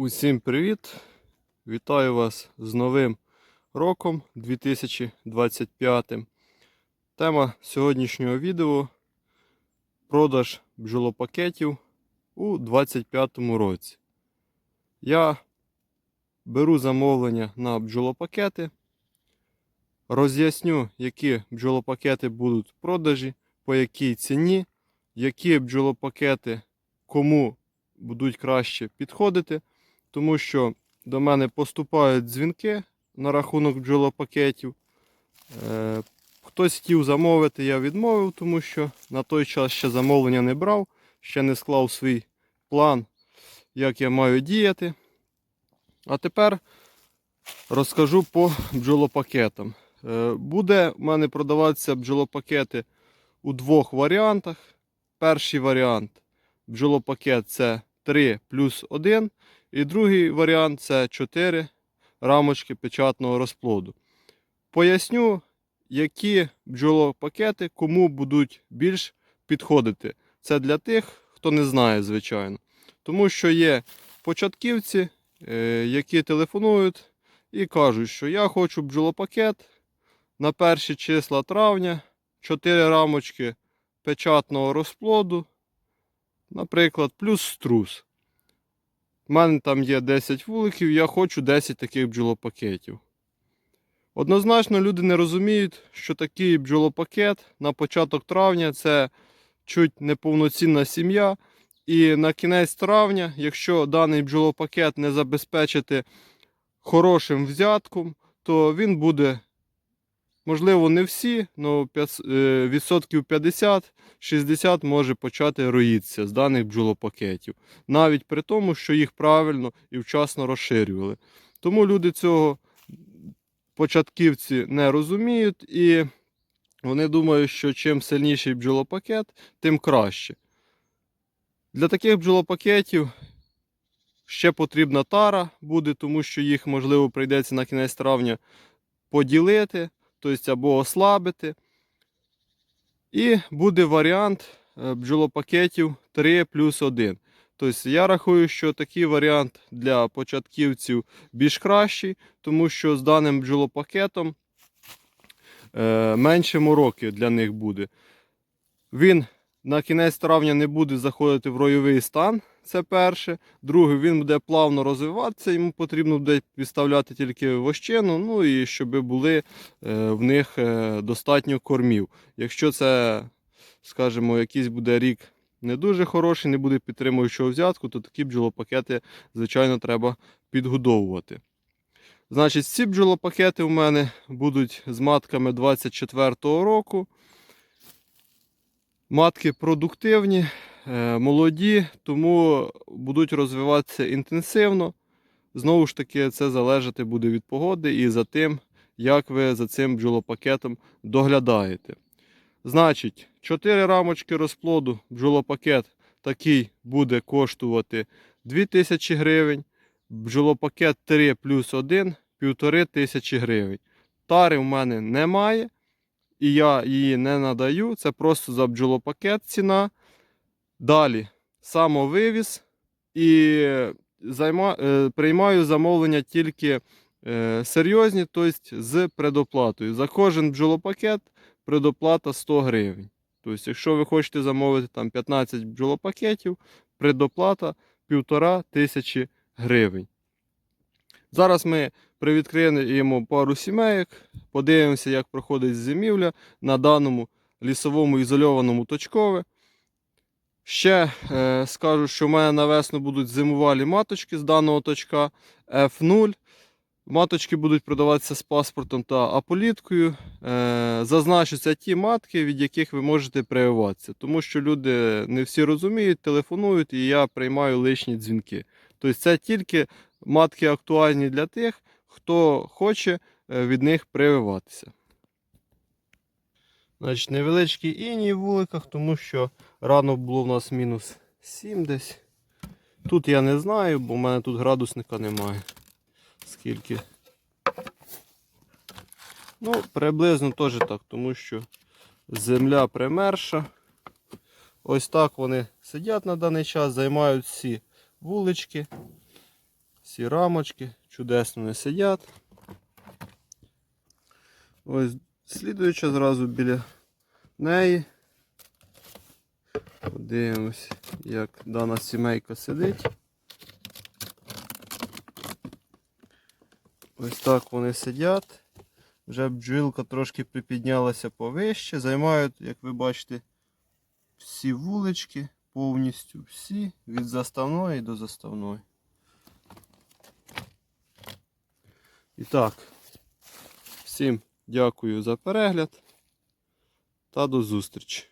Усім привіт! Вітаю вас з новим роком 2025. Тема сьогоднішнього відео продаж бджолопакетів у 2025 році. Я беру замовлення на бджолопакети, роз'ясню, які бджолопакети будуть в продажі, по якій ціні, які бджолопакети кому будуть краще підходити тому що до мене поступають дзвінки на рахунок бджолопакетів. Е, хтось хотів замовити, я відмовив, тому що на той час ще замовлення не брав, ще не склав свій план, як я маю діяти. А тепер розкажу по бджолопакетам. Е, буде в мене продаватися бджолопакети у двох варіантах. Перший варіант бджолопакет це 3 плюс 1. І другий варіант це 4 рамочки печатного розплоду. Поясню, які бджолопакети кому будуть більш підходити. Це для тих, хто не знає, звичайно. Тому що є початківці, е, які телефонують і кажуть, що я хочу бджолопакет на перші числа травня, 4 рамочки печатного розплоду, наприклад, плюс струс. У мене там є 10 вуликів, я хочу 10 таких бджолопакетів. Однозначно, люди не розуміють, що такий бджолопакет на початок травня це чуть неповноцінна сім'я. І на кінець травня, якщо даний бджолопакет не забезпечити хорошим взятком, то він буде, можливо, не всі, але відсотків 50-60 може почати роїтися з даних бджолопакетів. Навіть при тому, що їх правильно і вчасно розширювали. Тому люди цього початківці не розуміють і вони думають, що чим сильніший бджолопакет, тим краще. Для таких бджолопакетів ще потрібна тара буде, тому що їх, можливо, прийдеться на кінець травня поділити, тобто або ослабити. І буде варіант е, бджолопакетів 3 плюс 1. Тобто я рахую, що такий варіант для початківців більш кращий, тому що з даним бджолопакетом е, менше мороки для них буде. Він на кінець травня не буде заходити в ройовий стан. Це перше. Друге, він буде плавно розвиватися, йому потрібно буде підставляти тільки вощину, ну і щоб були е, в них е, достатньо кормів. Якщо це, скажімо, якийсь буде рік не дуже хороший, не буде підтримуючого взятку, то такі бджолопакети, звичайно, треба підгодовувати. Значить, ці бджолопакети у мене будуть з матками 24-го року. Матки продуктивні, е, молоді, тому будуть розвиватися інтенсивно. Знову ж таки, це залежати буде від погоди і за тим, як ви за цим бджолопакетом доглядаєте. Значить, 4 рамочки розплоду, бджолопакет такий буде коштувати 2000 гривень. Бджолопакет 3 плюс 1 1500 гривень. Тари в мене немає і я її не надаю. Це просто за бджолопакет ціна. Далі самовивіз і займа, е, приймаю замовлення тільки е, серйозні, тобто з предоплатою. За кожен бджолопакет предоплата 100 гривень. Тобто, якщо ви хочете замовити там 15 бджолопакетів, предоплата 1500 гривень. Зараз ми привідкриємо пару сімейок, подивимося, як проходить зимівля на даному лісовому ізольованому точкове. Ще е, скажу, що в мене на весну будуть зимувалі маточки з даного точка F0. Маточки будуть продаватися з паспортом та аполіткою. Е, зазначуться ті матки, від яких ви можете прививатися. Тому що люди не всі розуміють, телефонують і я приймаю лишні дзвінки. Тобто це тільки матки актуальні для тих, хто хоче е, від них прививатися. Значить, Невеличкий іній в вуликах, тому що рано було в нас мінус 7 десь. Тут я не знаю, бо в мене тут градусника немає. Скільки. Ну, приблизно теж так, тому що земля примерша. Ось так вони сидять на даний час, займають всі вулички. Всі рамочки чудесно не сидять. Ось слідуюча зразу біля неї. Подивимось, як дана сімейка сидить. Ось так вони сидять. Вже бджілка трошки припіднялася повище. Займають, як ви бачите, всі вулички, повністю всі, від заставної до заставної. І так, всім дякую за перегляд та до зустрічі.